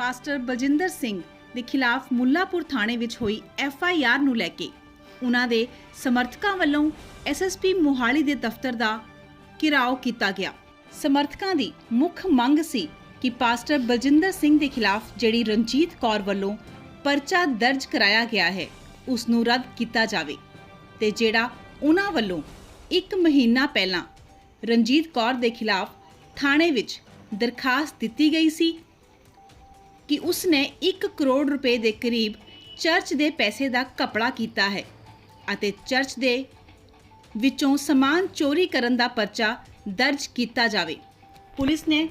Pastor Baljinder Singh ਦੇ ਖਿਲਾਫ ਮੁੱਲਾਪੁਰ ਥਾਣੇ ਵਿੱਚ ਹੋਈ ਐਫ ਆਈ ਆਰ ਨੂੰ ਲੈ ਕੇ। ਉਹਨਾਂ ਦੇ ਸਮਰਥਕਾਂ ਵੱਲੋਂ ਐਸਐਸਪੀ ਮੋਹਾਲੀ ਦੇ ਦਫ਼ਤਰ ਦਾ ਘਿਰਾਓ ਕੀਤਾ ਗਿਆ। ਸਮਰਥਕਾਂ ਦੀ ਮੁੱਖ ਮੰਗ ਸੀ ਕਿ ਪਾਸਟਰ ਬਲਜਿੰਦਰ ਸਿੰਘ ਦੇ ਖਿਲਾਫ ਜਿਹੜੀ ਰਣਜੀਤ ਕੌਰ ਵੱਲੋਂ ਪਰਚਾ ਦਰਜ ਕਰਾਇਆ ਗਿਆ ਹੈ ਉਸ ਨੂੰ ਰੱਦ ਕੀਤਾ ਜਾਵੇ ਤੇ ਜਿਹੜਾ ਉਹਨਾਂ ਵੱਲੋਂ 1 ਮਹੀਨਾ ਪਹਿਲਾਂ ਰਣਜੀਤ ਕੌਰ ਦੇ ਖਿਲਾਫ ਥਾਣੇ ਵਿੱਚ ਦਰਖਾਸਤ ਦਿੱਤੀ ਗਈ ਸੀ ਕਿ ਉਸਨੇ 1 ਕਰੋੜ ਰੁਪਏ ਦੇ ਕਰੀਬ ਚਰਚ ਦੇ ਪੈਸੇ ਦਾ ਕਪੜਾ ਕੀਤਾ ਹੈ ਅਤੇ ਚਰਚ ਦੇ ਵਿੱਚੋਂ ਸਮਾਨ ਚੋਰੀ ਕਰਨ ਦਾ ਪਰਚਾ ਦਰਜ ਕੀਤਾ ਜਾਵੇ। ਪੁਲਿਸ ਨੇ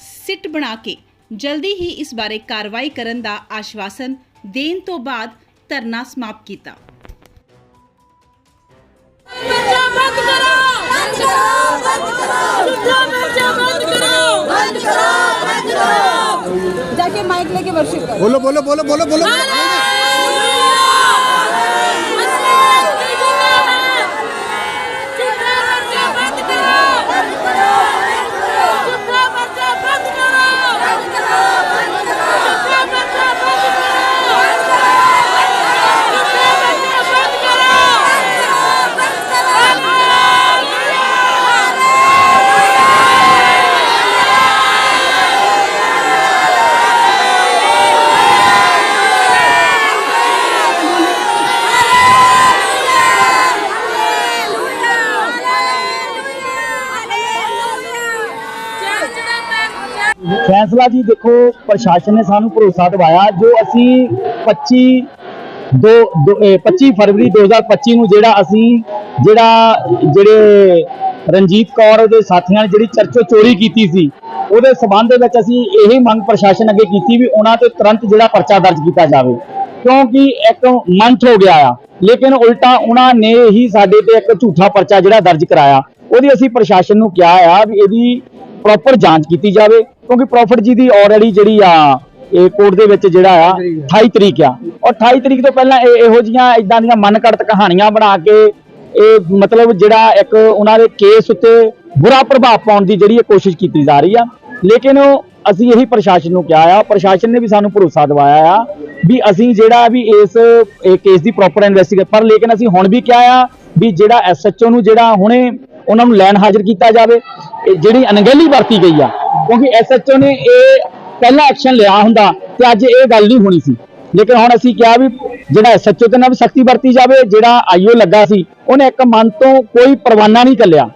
ਸਿੱਟ ਬਣਾ ਕੇ ਜਲਦੀ ਹੀ ਇਸ ਬਾਰੇ ਕਾਰਵਾਈ ਕਰਨ ਦਾ ਆਸ਼ਵਾਸਨ ਦੇਣ ਤੋਂ ਬਾਅਦ ਧਰਨਾ ਸਮਾਪਤ ਕੀਤਾ। जाके माइक लेके वर्शिप करो बोलो बोलो बोलो बोलो. बोलो ਫੈਸਲਾ ਜੀ ਦੇਖੋ, ਪ੍ਰਸ਼ਾਸਨ ਨੇ ਸਾਨੂੰ ਭਰੋਸਾ ਦਿਵਾਇਆ ਜੋ ਅਸੀਂ 25 ਦੋ, ਦੋ- ਇਹ 25 ਫਰਵਰੀ 2025 ਨੂੰ ਜਿਹੜਾ ਅਸੀਂ, ਜਿਹੜਾ, ਜਿਹੜੇ ਰਣਜੀਤ ਕੌਰ ਦੇ ਸਾਥੀਆਂ ਨੇ ਜਿਹੜੀ ਚਰਚੋ ਚੋਰੀ ਕੀਤੀ ਸੀ, ਉਹਦੇ ਸਬੰਧ ਦੇ ਵਿੱਚ ਅਸੀਂ ਇਹ ਮੰਗ ਪ੍ਰਸ਼ਾਸਨ ਅੱਗੇ ਕੀਤੀ ਵੀ ਉਹਨਾਂ ਤੇ ਤੁਰੰਤ ਜਿਹੜਾ ਪਰਚਾ ਦਰਜ ਕੀਤਾ ਜਾਵੇ। ਕਿਉਂਕਿ ਇੱਕ ਮੰਥ ਹੋ ਗਿਆ ਆ, ਲੇਕਿਨ ਉਲਟਾ ਉਹਨਾਂ ਨੇ ਹੀ ਸਾਡੇ ਤੇ ਇੱਕ ਝੂਠਾ ਪਰਚਾ ਜਿਹੜਾ ਦਰਜ ਕਰਾਇਆ। ਉਹਦੀ ਅਸੀਂ ਪ੍ਰਸ਼ਾਸਨ ਨੂੰ ਕਿਹਾ ਆ ਵੀ ਇਹਦੀ ਪ੍ਰੋਪਰ ਜਾਂਚ ਕੀਤੀ ਜਾਵੇ ਕਿਉਂਕਿ ਪ੍ਰੋਫਿਟ ਜੀ ਦੀ ਆਲਰੇਡੀ ਜਿਹੜੀ ਆ ਇਹ ਕੋਰਟ ਦੇ ਵਿੱਚ ਜਿਹੜਾ ਆ 28 ਤਰੀਕ ਆ। ਔਰ 28 ਤਰੀਕ ਤੋਂ ਪਹਿਲਾਂ ਇਹ ਇਹੋ ਜੀਆਂ ਇਦਾਂ ਦੀਆਂ ਮਨਕੜਤ ਕਹਾਣੀਆਂ ਬਣਾ ਕੇ ਇਹ ਮਤਲਬ ਜਿਹੜਾ ਇੱਕ ਉਹਨਾਂ ਦੇ ਕੇਸ ਉੱਤੇ ਬੁਰਾ ਪ੍ਰਭਾਵ ਪਾਉਣ ਦੀ ਜਿਹੜੀ ਇਹ ਕੋਸ਼ਿਸ਼ ਕੀਤੀ ਜਾ ਰਹੀ ਆ। ਲੇਕਿਨ ਅਸੀਂ ਇਹੀ ਪ੍ਰਸ਼ਾਸਨ ਨੂੰ ਕਿਹਾ ਆ ਪ੍ਰਸ਼ਾਸਨ ਨੇ ਵੀ ਸਾਨੂੰ ਭਰੋਸਾ ਦਿਵਾਇਆ ਆ ਵੀ ਅਸੀਂ ਜਿਹੜਾ ਵੀ ਇਸ ਕੇਸ ਦੀ ਪ੍ਰੋਪਰ ਇਨਵੈਸਟੀਗੇਟ ਪਰ ਲੇਕਿਨ ਅਸੀਂ ਹੁਣ ਵੀ ਕਿਹਾ ਆ ਵੀ ਜਿਹੜਾ ਐਸਐਚਓ ਨੂੰ ਜਿਹੜਾ ਹੁਣੇ ਉਹਨਾਂ ਨੂੰ ਲੈਣ ਹਾਜ਼ਰ ਕੀਤਾ ਜਾਵੇ। ਜਿਹੜੀ ਅਣਗਹਿਲੀ ਵਰਤੀ ਗਈ ਆ, ਕਿਉਂਕਿ ਐਸਐਚਓ ਨੇ ਇਹ ਪਹਿਲਾ ਐਕਸ਼ਨ ਲਿਆ ਹੁੰਦਾ ਤੇ ਅੱਜ ਇਹ ਗੱਲ ਨਹੀਂ ਹੋਣੀ ਸੀ। ਲੇਕਿਨ ਹੁਣ ਅਸੀਂ ਕਿਹਾ ਵੀ ਜਿਹੜਾ ਐਸਐਚਓ ਤੇ ਨਾਲ ਵੀ ਸਖਤੀ ਵਰਤੀ ਜਾਵੇ, ਜਿਹੜਾ ਆਈਓ ਲੱਗਾ ਸੀ, ਉਹਨੇ ਇੱਕ ਮਨ ਤੋਂ ਕੋਈ ਪਰਵਾਨਾ ਨਹੀਂ ਚੱਲਿਆ।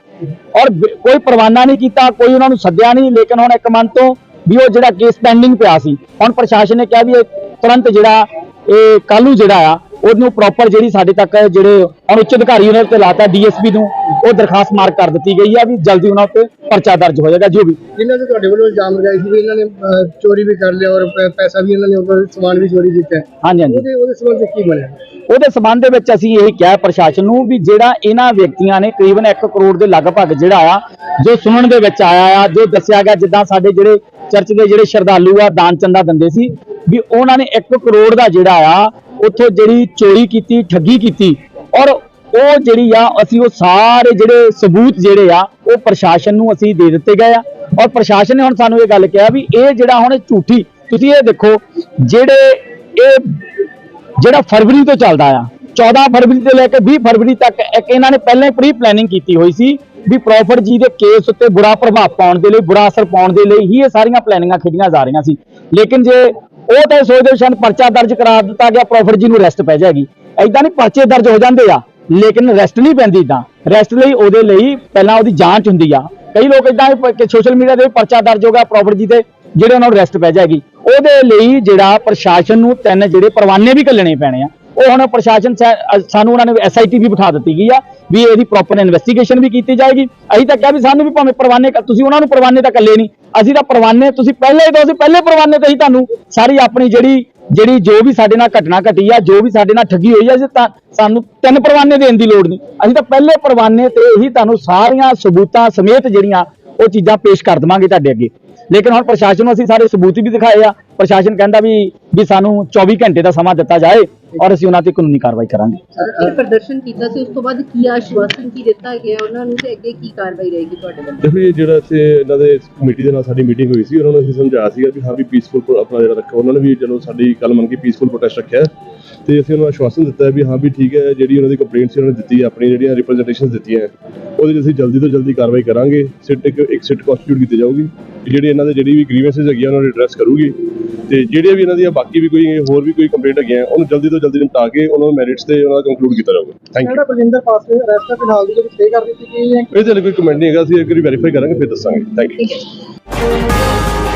ਔਰ ਕੋਈ ਪਰਵਾਨਾ ਨਹੀਂ ਕੀਤਾ, ਕੋਈ ਉਹਨਾਂ ਨੂੰ ਸੱਦਿਆ ਨਹੀਂ, ਲੇਕਿਨ ਹੁਣ ਇੱਕ ਮਨ ਤੋਂ ਵੀ ਉਹ ਜਿਹੜਾ ਕੇਸ ਪੈਂਡਿੰਗ ਪਿਆ ਸੀ। ਹੁਣ ਪ੍ਰਸ਼ਾਸਨ ਨੇ ਕਿਹਾ ਵੀ ਇਹ ਤੁਰੰਤ ਜਿਹੜਾ, ਇਹ ਕੱਲੂ ਜਿਹੜਾ ਆ ਉਹਨੂੰ ਪ੍ਰੋਪਰ ਜਿਹੜੀ ਸਾਡੇ ਤੱਕ ਜਿਹੜੇ ਉੱਚ ਅਧਿਕਾਰੀ ਉਹਨਾਂ ਤੇ ਲਾਤਾ ਡੀਐਸਪੀ ਨੂੰ ਉਹ ਦਰਖਾਸਤ ਮਾਰਕ ਕਰ ਦਿੱਤੀ ਗਈ ਆ ਵੀ ਜਲਦੀ ਉਹਨਾਂ ਉੱਤੇ ਪਰਚਾ ਦਰਜ ਹੋ ਜਾਏਗਾ ਜੋ ਵੀ। ਜਿਨ੍ਹਾਂ ਤੇ ਤੁਹਾਡੇ ਵੱਲੋਂ ਇਲਜ਼ਾਮ ਲਗਾਏ ਸੀ ਵੀ ਇਹਨਾਂ ਨੇ ਅਹ, ਚੋਰੀ ਵੀ ਕਰ ਲਿਆ ਔਰ ਪੈ- ਪੈਸਾ ਵੀ ਇਹਨਾਂ ਨੇ ਉੱਪਰ ਸਮਾਨ ਵੀ ਚੋਰੀ ਕੀਤਾ। ਹੈ। ਹਾਂਜੀ ਹਾਂਜੀ। ਉਹਦੇ ਉਹਦੇ ਸੰਬੰਧ ਵਿੱਚ ਕੀ ਬਣਿਆ? ਉਹਦੇ ਸਬੰਧ ਦੇ ਵਿੱਚ ਅਸੀਂ ਇਹ ਕਿਹਾ ਪ੍ਰਸ਼ਾਸਨ ਨੂੰ ਵੀ ਜਿਹੜਾ ਇਹਨਾਂ ਵਿਅਕਤੀਆਂ ਨੇ ਤਕਰੀਬਨ 1 ਕਰੋੜ ਦੇ ਲਗਭਗ ਜਿਹੜਾ ਆ ਜੋ ਸੁਣਨ ਦੇ ਵਿੱਚ ਆਇਆ ਆ ਜੋ ਦੱਸਿਆ ਗਿਆ ਜਿੱਦਾਂ ਸਾਡੇ ਜਿਹੜੇ ਚਰਚ ਦੇ ਜਿਹੜੇ ਸ਼ਰਧਾਲੂ ਆ ਦਾਨ ਚੰਦਾ ਦਿੰਦੇ ਸੀ ਵੀ ਉਹਨਾਂ ਨੇ 1 ਕਰੋੜ ਦਾ ਜਿਹੜਾ ਆ, ਉੱਥੋਂ ਜਿਹੜੀ ਚੋਰੀ ਕੀਤੀ, ਠੱਗੀ ਕੀਤੀ। ਔਰ ਉਹ ਜਿਹੜੀ ਆ, ਅਸੀਂ ਉਹ ਸਾਰੇ ਜਿਹੜੇ ਸਬੂਤ ਜਿਹੜੇ ਆ, ਉਹ ਪ੍ਰਸ਼ਾਸਨ ਨੂੰ ਅਸੀਂ ਦੇ ਦਿੱਤੇ ਗਏ ਆ। ਔਰ ਪ੍ਰਸ਼ਾਸਨ ਨੇ ਹੁਣ ਸਾਨੂੰ ਇਹ ਗੱਲ ਕਿਹਾ ਵੀ ਇਹ ਜਿਹੜਾ ਹੁਣ ਝੂਠੀ, ਤੁਸੀਂ ਇਹ ਦੇਖੋ, ਜਿਹੜੇ ਇਹ ਜਿਹੜਾ ਫਰਵਰੀ ਤੋਂ ਚੱਲਦਾ ਆ 14 ਫਰਵਰੀ ਤੋਂ ਲੈ ਕੇ 20 ਫਰਵਰੀ ਤੱਕ, ਇੱਕ ਇਹਨਾਂ ਨੇ ਪਹਿਲਾਂ ਹੀ ਪ੍ਰੀ ਪਲੈਨਿੰਗ ਕੀਤੀ ਹੋਈ ਸੀ ਵੀ ਪ੍ਰੋਫਿਟ ਜੀ ਦੇ ਕੇਸ ਉੱਤੇ ਬੁਰਾ ਪ੍ਰਭਾਵ ਪਾਉਣ ਦੇ ਲਈ, ਬੁਰਾ ਅਸਰ ਪਾਉਣ ਦੇ ਲਈ ਹੀ ਇਹ ਸਾਰੀਆਂ ਪਲੈਨਿੰਗਾਂ ਖੇਡੀਆਂ ਜਾ ਰਹੀਆਂ ਸੀ। ਲੇਕਿਨ ਜੇ ਉਹ ਤਾਂ ਇਹ ਸੋਚਦੇ ਸ਼ਾਨ ਪਰਚਾ ਦਰਜ ਕਰਾ ਦਿੱਤਾ ਗਿਆ, ਪ੍ਰੋਫਿਟ ਜੀ ਨੂੰ ਰੈਸਟ ਪੈ ਜਾਏਗੀ। ਐਦਾਂ ਨਹੀਂ ਪਰਚੇ ਦਰਜ ਹੋ ਜਾਂਦੇ ਆ, ਲੇਕਿਨ ਰੈਸਟ ਨਹੀਂ ਪੈਂਦੀ ਇਦਾਂ ਰੈਸਟ ਲਈ ਉਹਦੇ ਲਈ ਪਹਿਲਾਂ ਉਹਦੀ ਜਾਂਚ ਹੁੰਦੀ ਆ। ਕਈ ਲੋਕ ਇਦਾਂ ਕਿ ਸੋਸ਼ਲ ਮੀਡੀਆ ਤੇ ਵੀ ਪਰਚਾ ਦਰਜ ਹੋ ਗਿਆ ਪ੍ਰੋਫਿਟ ਜੀ ਤੇ, ਜਿਹੜੇ ਉਹਨਾਂ ਨੂੰ ਰੈਸਟ ਪੈ ਜਾਏਗੀ। ਉਹਦੇ ਲਈ ਜਿਹੜਾ ਪ੍ਰਸ਼ਾਸਨ ਨੂੰ ਤਿੰਨ ਜਿਹੜੇ ਪਰਵਾਨੇ ਵੀ ਘੱਲਣੇ ਪੈਣੇ ਆ। ਉਹ ਹੁਣ ਪ੍ਰਸ਼ਾਸਨ ਸਾਨੂੰ ਉਹਨਾਂ ਨੇ ਐਸਆਈਟੀ ਵੀ ਬਿਠਾ ਦਿੱਤੀ ਗਈ ਆ ਵੀ ਇਹਦੀ ਪ੍ਰੋਪਰ ਇਨਵੈਸਟੀਗੇਸ਼ਨ ਵੀ ਕੀਤੀ ਜਾਏਗੀ। ਅਸੀਂ ਤਾਂ ਕਿਹਾ ਵੀ ਸਾਨੂੰ ਵੀ ਭਾਵੇਂ ਪਰਵਾਨੇ ਤੁਸੀਂ ਉਹਨਾਂ ਨੂੰ ਪਰਵਾਨੇ ਤਾਂ ਕੱਲੇ ਨਹੀਂ। ਅਸੀਂ ਤਾਂ ਪਰਵਾਨੇ, ਤੁਸੀਂ ਪਹਿਲੇ ਤੋਂ ਅਸੀਂ ਪਹਿਲੇ ਪਰਵਾਨੇ ਤੇ ਹੀ ਤੁਹਾਨੂੰ। ਸਾਰੀ ਆਪਣੀ ਜਿਹੜੀ ਜਿਹੜੀ ਜੋ ਵੀ ਸਾਡੇ ਨਾਲ ਘਟਨਾ ਘਟੀ ਆ, ਜੋ ਵੀ ਸਾਡੇ ਨਾਲ ਠੱਗੀ ਹੋਈ ਆ, ਅਸੀਂ ਤਾਂ ਸਾਨੂੰ ਤਿੰਨ ਪਰਵਾਨੇ ਦੇਣ ਦੀ ਲੋੜ ਨਹੀਂ। ਅਸੀਂ ਤਾਂ ਪਹਿਲੇ ਪਰਵਾਨੇ ਤੇ ਹੀ ਤੁਹਾਨੂੰ ਸਾਰੀਆਂ ਸਬੂਤਾਂ ਸਮੇਤ ਜਿਹੜੀਆਂ ਉਹ ਚੀਜ਼ਾਂ ਪੇਸ਼ ਕਰ ਦਵਾਂਗੇ ਤੁਹਾਡੇ ਅੱਗੇ। ਲੇਕਿਨ ਹੁਣ ਪ੍ਰਸ਼ਾਸਨ ਨੂੰ ਅਸੀਂ ਸਾਰੇ ਸਬੂਤ ਵੀ ਦਿਖਾਏ ਆ। ਪ੍ਰਸ਼ਾਸਨ ਕਹਿੰਦਾ ਵੀ ਵੀ ਸਾਨੂੰ 24 ਘੰਟੇ ਦਾ ਸਮਾਂ ਦਿੱਤਾ ਜਾਏ। ਔਰ ਅਸੀਂ ਉਹਨਾਂ ਤੇ ਕਾਨੂੰਨੀ ਕਾਰਵਾਈ ਕਰਾਂਗੇ। ਇਹ ਪ੍ਰਦਰਸ਼ਨ ਕੀਤਾ ਸੀ ਉਸ ਤੋਂ ਬਾਅਦ ਕੀ ਆਸ਼ਵਾਸਨ ਕੀ ਦਿੱਤਾ ਗਿਆ? ਉਹਨਾਂ ਨੂੰ ਤੇ ਅੱਗੇ ਕੀ ਕਾਰਵਾਈ ਰਹੇਗੀ ਤੁਹਾਡੇ ਵੱਲੋਂ? ਦੇਖੋ ਇਹ ਜਿਹੜਾ ਇੱਥੇ ਇਹਨਾਂ ਦੇ ਕਮੇਟੀ ਦੇ ਨਾਲ ਸਾਡੀ ਮੀਟਿੰਗ ਹੋਈ ਸੀ ਉਹਨਾਂ ਨੂੰ ਅਸੀਂ ਸਮਝਾਇਆ ਸੀਗਾ ਵੀ ਹਾਂ ਵੀ ਪੀਸਫੁਲ ਆਪਣਾ ਜਿਹੜਾ ਰੱਖੋ ਉਹਨਾਂ ਨੇ ਵੀ ਚਲੋ ਸਾਡੀ ਗੱਲ ਮੰਨ ਕੇ ਪੀਸਫੁਲ ਪ੍ਰੋਟੈਸਟ ਰੱਖਿਆ ਤੇ ਅਸੀਂ ਉਹਨਾਂ ਨੂੰ ਆਸ਼ਵਾਸਨ ਦਿੱਤਾ ਹੈ ਵੀ ਹਾਂ ਵੀ ਠੀਕ ਹੈ ਜਿਹੜੀ ਉਹਨਾਂ ਦੀ ਕੰਪਲੇਂਟ ਸੀ ਉਹਨਾਂ ਨੇ ਦਿੱਤੀ ਹੈ ਆਪਣੀ ਜਿਹੜੀਆਂ ਰਿਪਰੈਜ਼ੈਂਟੇਸ਼ਨਸ ਦਿੱਤੀਆਂ ਉਹਦੇ 'ਚ ਅਸੀਂ ਜਲਦੀ ਤੋਂ ਜਲਦੀ ਕਾਰਵਾਈ ਕਰਾਂਗੇ। ਸਿੱਟ ਇੱਕ ਇੱਕ ਸਿੱਟ ਕੰਸਟੀਟਿਊਟ ਕੀਤੀ ਜਾਊਗੀ। ਜਿਹੜੇ ਇਹਨਾਂ ਦੇ ਜਿਹੜੀ ਵੀ ਗ੍ਰੀਵੈਂਸਸ ਹੈਗੀਆਂ ਉਹਨਾਂ ਨੂੰ ਐਡਰੈਸ ਕਰੂਗੀ। ਤੇ ਜਿਹੜੀਆਂ ਵੀ ਇਹਨਾਂ ਦੀਆਂ ਬਾਕੀ ਵੀ ਕੋਈ ਹੋਰ ਵੀ ਕੋਈ ਕੰਪਲੇਂਟ ਹੈਗੀਆਂ ਉਹਨੂੰ ਜਲਦੀ ਤੋਂ ਜਲਦੀ ਨਿਪਟਾ ਕੇ ਉਹਨਾਂ ਨੂੰ ਮੈਰਿਟਸ ਤੇ ਉਹਨਾਂ ਦਾ ਕੰਕਲੂਡ ਕੀਤਾ ਜਾਊਗਾ। ਥੈਂਕ ਯੂ ਜਿਹੜਾ ਬਲਜਿੰਦਰ ਪਾਸਵੇ ਅਰੈਸਟ ਹੈ ਫਿਲਹਾਲ ਦੀ ਜਿਹੜੀ ਸਟੇ ਕਰ ਦਿੱਤੀ ਗਈ ਹੈ ਇਹਦੇ ਲਈ ਕੋਈ ਕਮੈਂਟ ਨਹੀਂ ਹੈਗਾ ਅਸੀਂ ਇੱਕ ਵਾਰੀ ਵੈਰੀਫਾਈ ਕਰਾਂਗੇ ਫਿਰ ਦੱਸਾਂਗੇ। Thank you